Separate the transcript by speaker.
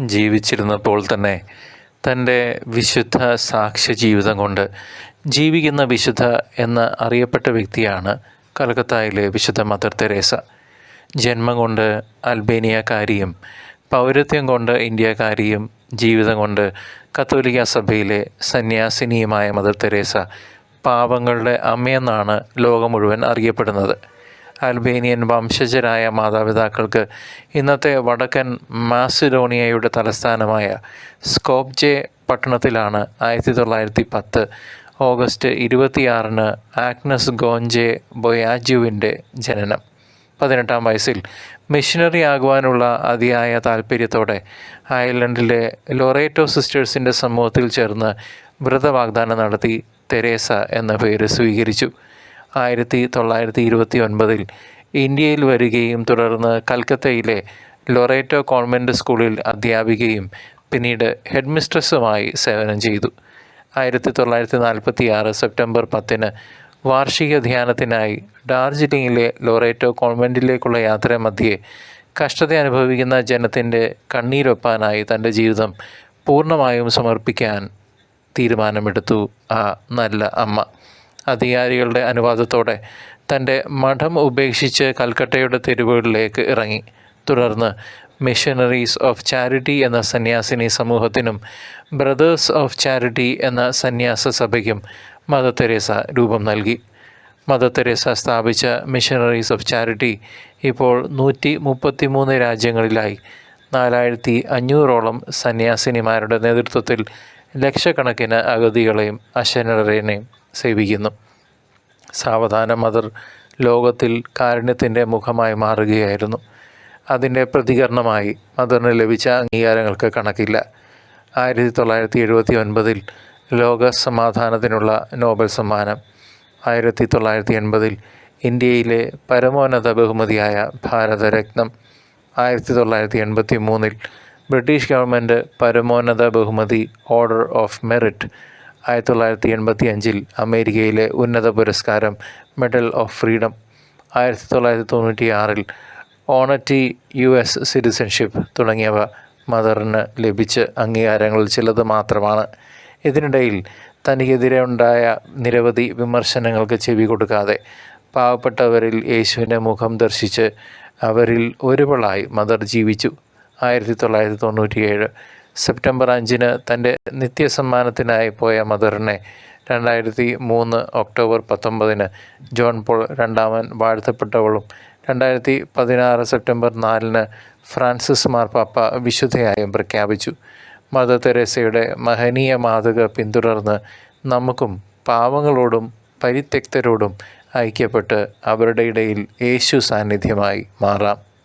Speaker 1: ജീവിച്ചിരുന്നപ്പോൾ തന്നെ തന്റെ വിശുദ്ധ സാക്ഷ്യ ജീവിതം കൊണ്ട് ജീവിക്കുന്ന വിശുദ്ധ എന്ന് അറിയപ്പെട്ട വ്യക്തിയാണ് കൽക്കത്തായിലെ വിശുദ്ധ മദർ തെരേസ. ജന്മം കൊണ്ട് അൽബേനിയക്കാരിയും പൗരത്വം കൊണ്ട് ഇന്ത്യക്കാരിയും ജീവിതം കൊണ്ട് കത്തോലിക്ക സഭയിലെ സന്യാസിനിയുമായ മദർ തെരേസ പാവങ്ങളുടെ അമ്മയെന്നാണ് ലോകം മുഴുവൻ അറിയപ്പെടുന്നത്. അൽബേനിയൻ വംശജരായ മാതാപിതാക്കൾക്ക് ഇന്നത്തെ വടക്കൻ മാസിഡോണിയയുടെ തലസ്ഥാനമായ സ്കോപ്ജെ പട്ടണത്തിലാണ് ആയിരത്തി തൊള്ളായിരത്തി പത്ത് ഓഗസ്റ്റ് ഇരുപത്തിയാറിന് ആഗ്നസ് ഗോഞ്ചെ ബൊയാജുവിന്റെ ജനനം. പതിനെട്ടാം വയസ്സിൽ മിഷനറി ആകുവാനുള്ള അതിയായ താല്പര്യത്തോടെ അയർലൻഡിലെ ലൊറേറ്റോ സിസ്റ്റേഴ്സിന്റെ സമൂഹത്തിൽ ചേർന്ന് വ്രതവാഗ്ദാനം നടത്തി തെരേസ എന്ന പേര് സ്വീകരിച്ചു. ആയിരത്തി തൊള്ളായിരത്തി ഇരുപത്തി ഒൻപതിൽ ഇന്ത്യയിൽ വരികയും തുടർന്ന് കൽക്കത്തയിലെ ലൊറേറ്റോ കോൺവെന്റ് സ്കൂളിൽ അധ്യാപികയും പിന്നീട് ഹെഡ് മിസ്ട്രസ്സുമായി സേവനം ചെയ്തു. ആയിരത്തി തൊള്ളായിരത്തി നാൽപ്പത്തി ആറ് സെപ്റ്റംബർ പത്തിന് വാർഷിക ധ്യാനത്തിനായി ഡാർജിലിംഗിലെ ലൊറേറ്റോ കോൺവെന്റിലേക്കുള്ള യാത്ര മധ്യേ കഷ്ടത അനുഭവിക്കുന്ന ജനത്തിന്റെ കണ്ണീരൊപ്പാനായി തന്റെ ജീവിതം പൂർണമായും സമർപ്പിക്കാൻ തീരുമാനമെടുത്തു ആ നല്ല അമ്മ. അധികാരികളുടെ അനുവാദത്തോടെ തന്റെ മഠം ഉപേക്ഷിച്ച് കൽക്കട്ടയുടെ തെരുവുകളിലേക്ക് ഇറങ്ങി. തുടർന്ന് മിഷനറീസ് ഓഫ് ചാരിറ്റി എന്ന സന്യാസിനി സമൂഹത്തിനും ബ്രദേഴ്സ് ഓഫ് ചാരിറ്റി എന്ന സന്യാസ സഭയ്ക്കും മദർ തെരേസ രൂപം നൽകി. മദർ തെരേസ സ്ഥാപിച്ച മിഷനറീസ് ഓഫ് ചാരിറ്റി ഇപ്പോൾ നൂറ്റി മുപ്പത്തി മൂന്ന് രാജ്യങ്ങളിലായി. നാലായിരത്തി അഞ്ഞൂറോളം സന്യാസിനിമാരുടെ നേതൃത്വത്തിൽ ലക്ഷക്കണക്കിന് അഗതികളെയും അശരണരെയും സേവിക്കുന്നു. സാവധാന മദർ ലോകത്തിൽ കാരുണ്യത്തിന്റെ മുഖമായി മാറുകയായിരുന്നു. അതിന്റെ പ്രതികരണമായി മദറിന് ലഭിച്ച അംഗീകാരങ്ങൾക്ക് കണക്കില്ല. ആയിരത്തി തൊള്ളായിരത്തി എഴുപത്തി ഒൻപതിൽ ലോക സമാധാനത്തിനുള്ള നോബൽ സമ്മാനം. ആയിരത്തി തൊള്ളായിരത്തി എൺപതിൽ ഇന്ത്യയിലെ പരമോന്നത ബഹുമതിയായ ഭാരതരത്നം. ആയിരത്തി തൊള്ളായിരത്തി എൺപത്തി മൂന്നിൽ ബ്രിട്ടീഷ് ഗവൺമെന്റ് പരമോന്നത ബഹുമതി ഓർഡർ ഓഫ് മെറിറ്റ് ആയിരത്തി തൊള്ളായിരത്തി എൺപത്തി അഞ്ചിൽ അമേരിക്കയിലെ ഉന്നത പുരസ്കാരം മെഡൽ ഓഫ് ഫ്രീഡം ആയിരത്തി തൊള്ളായിരത്തി തൊണ്ണൂറ്റി ആറിൽ ഓണറ്റി യു എസ് സിറ്റിസൺഷിപ്പ് തുടങ്ങിയവ മദറിന് ലഭിച്ച അംഗീകാരങ്ങളിൽ ചിലത് മാത്രമാണ്. ഇതിനിടയിൽ തനിക്കെതിരെ ഉണ്ടായ നിരവധി വിമർശനങ്ങൾക്ക് ചെവി കൊടുക്കാതെ പാവപ്പെട്ടവരിൽ യേശുവിന്റെ മുഖം ദർശിച്ച് അവരിൽ ഒരുവളായി മദർ ജീവിച്ചു. ആയിരത്തി തൊള്ളായിരത്തി തൊണ്ണൂറ്റിയേഴ് സെപ്റ്റംബർ അഞ്ചിന് തന്റെ നിത്യസമ്മാനത്തിനായി പോയ മദറിനെ രണ്ടായിരത്തി മൂന്ന് ഒക്ടോബർ പത്തൊമ്പതിന് ജോൺ പോൾ രണ്ടാമൻ വാഴ്ത്തപ്പെട്ടവളും രണ്ടായിരത്തി പതിനാറ് സെപ്റ്റംബർ നാലിന് ഫ്രാൻസിസ് മാർപ്പാപ്പ വിശുദ്ധയായും പ്രഖ്യാപിച്ചു. മദർ തെരേസയുടെ മഹനീയ മാതൃക പിന്തുടർന്ന് നമുക്കും പാവങ്ങളോടും പരിത്യക്തരോടും ഐക്യപ്പെട്ട് അവരുടെ ഇടയിൽ യേശു സാന്നിധ്യമായി മാറാം.